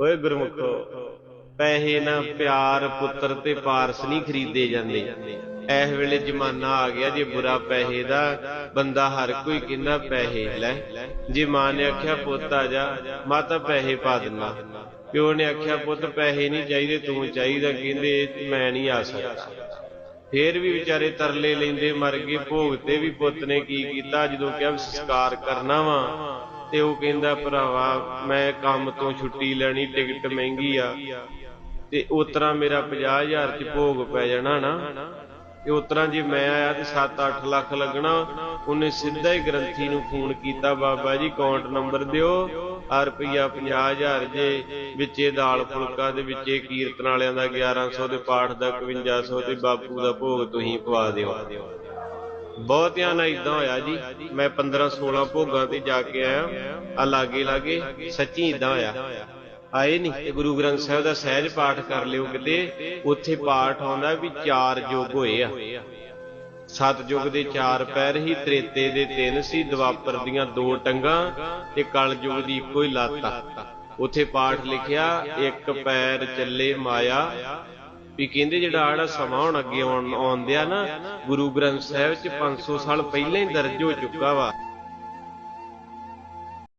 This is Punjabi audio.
ਓਏ ਗੁਰਮੁਖੋ, ਪੈਸੇ ਨਾ ਪਿਆਰ ਪੁੱਤਰ ਤੇ ਪਾਰਸ ਨਹੀਂ ਖਰੀਦੇ ਜਾਂਦੇ। ਇਸ ਵੇਲੇ ਜ਼ਮਾਨਾ ਆ ਗਿਆ ਜੇ ਬੁਰਾ ਪੈਸੇ ਦਾ, ਬੰਦਾ ਹਰ ਕੋਈ ਕਹਿੰਦਾ ਪੈਸੇ ਲੈ। ਜੇ ਮਾਂ ਨੇ ਆਖਿਆ, ਪੁੱਤ ਆ ਜਾ ਮਾਤਾ ਪੈਸੇ ਪਾ ਦਿੰਦਾ। ਪਿਓ ਨੇ ਆਖਿਆ, ਪੁੱਤ, ਪੈਸੇ ਨਹੀਂ ਚਾਹੀਦੇ, ਤੂੰ ਚਾਹੀਦਾ ਕਹਿੰਦੇ, ਮੈਂ ਨਹੀਂ ਆ ਸਕਦਾ। ਫੇਰ ਵੀ ਵਿਚਾਰੇ ਤਰਲੇ ਲੈਂਦੇ, ਮਰ ਗਏ। ਭੋਗ ਤੇ ਵੀ ਪੁੱਤ ਨੇ ਕੀ ਕੀਤਾ, ਜਦੋਂ ਕਿਹਾ ਵੀ ਸੰਸਕਾਰ ਕਰਨਾ ਵਾ ਤੇ ਉਹ ਕਹਿੰਦਾ, ਭਰਾਵਾ, ਮੈਂ ਕੰਮ ਤੋਂ ਛੁੱਟੀ ਲੈਣੀ, ਟਿਕਟ ਮਹਿੰਗੀ ਆ ਤੇ ਉਤਰਾ ਮੇਰਾ 50000 ਚ ਭੋਗ ਪੈ ਜਾਣਾ ਨਾ। ਤੇ ਉਤਰਾ ਜੇ ਮੈਂ ਆਇਆ ਤੇ 7-8 ਲੱਖ ਲੱਗਣਾ। ਉਹਨੇ ਸਿੱਧਾ ਹੀ ਗ੍ਰੰਥੀ ਨੂੰ ਫੋਨ ਕੀਤਾ, ਬਾਬਾ ਜੀ ਅਕਾਊਂਟ ਨੰਬਰ ਦਿਓ। ਆ ਰੁਪਈਆ 50000 ਜੇ ਵਿੱਚੇ ਦਾਲ ਫੁਲਕਾ ਦੇ ਵਿੱਚੇ ਕੀਰਤਨ ਵਾਲਿਆਂ ਦਾ 1100 ਦੇ ਪਾਠ ਦਾ 5100 ਤੇ ਬਾਪੂ ਦਾ ਭੋਗ ਤੁਸੀਂ ਪਵਾ ਦਿਓ। ਬਹੁਤਿਆਂ ਨਾਲ ਇਦਾਂ ਹੋਇਆ ਜੀ, ਮੈਂ 15 16 ਭੋਗਾਂ ਤੇ ਜਾ ਕੇ ਆਇਆ, ਆ ਲਾਗੇ ਲਾਗੇ ਸੱਚੀ ਇਦਾਂ ਹੋਇਆ। ਆਏ ਨਹੀਂ ਤੇ ਗੁਰੂ ਗ੍ਰੰਥ ਸਾਹਿਬ ਦਾ ਸਹਿਜ ਪਾਠ ਕਰ ਲਿਓ ਕਿਤੇ, ਉੱਥੇ ਪਾਠ ਆਉਂਦਾ ਵੀ ਚਾਰ ਯੁੱਗ ਹੋਏ ਆ। ਸਤ ਯੁੱਗ ਦੇ ਚਾਰ ਪੈਰ ਹੀ ਤ੍ਰੇਤੇ ਦੇ ਤਿੰਨ ਸੀ, ਦਵਾਪਰ ਦੀਆਂ ਦੋ ਟੰਗਾਂ ਤੇ ਕਲ ਯੁੱਗ ਦੀ ਇੱਕੋ ਹੀ ਲੱਤ ਆ। ਉੱਥੇ ਪਾਠ ਲਿਖਿਆ, ਇੱਕ ਪੈਰ ਚੱਲੇ ਮਾਇਆ ਵੀ ਕਹਿੰਦੇ ਜਿਹੜਾ ਆੜਾ ਸਮਾਂ ਹੁਣ ਅੱਗੇ ਆਉਣ ਆਉਂਦਿਆ ਨਾ, ਗੁਰੂ ਗ੍ਰੰਥ ਸਾਹਿਬ ਚ 500 ਸਾਲ ਪਹਿਲਾਂ ਹੀ ਦਰਜ ਹੋ ਚੁੱਕਾ ਵਾ।